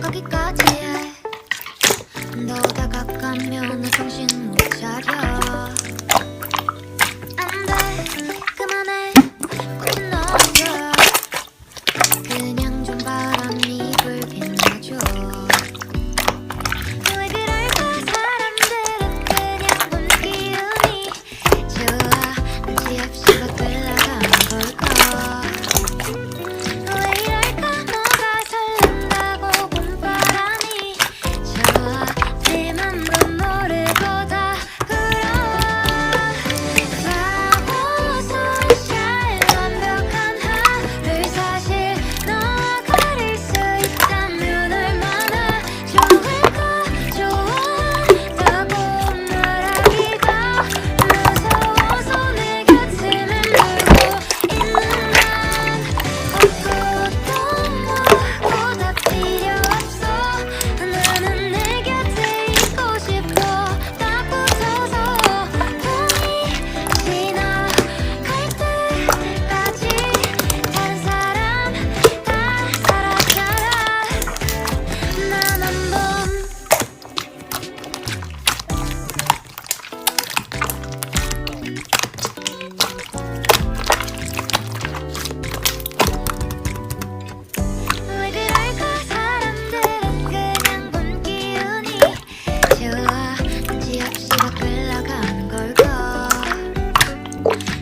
거기까지 해. 더 다가가면 내 정신 못 차려. 안 돼, 그만해. 꽃이 넘겨. 그냥 Bye.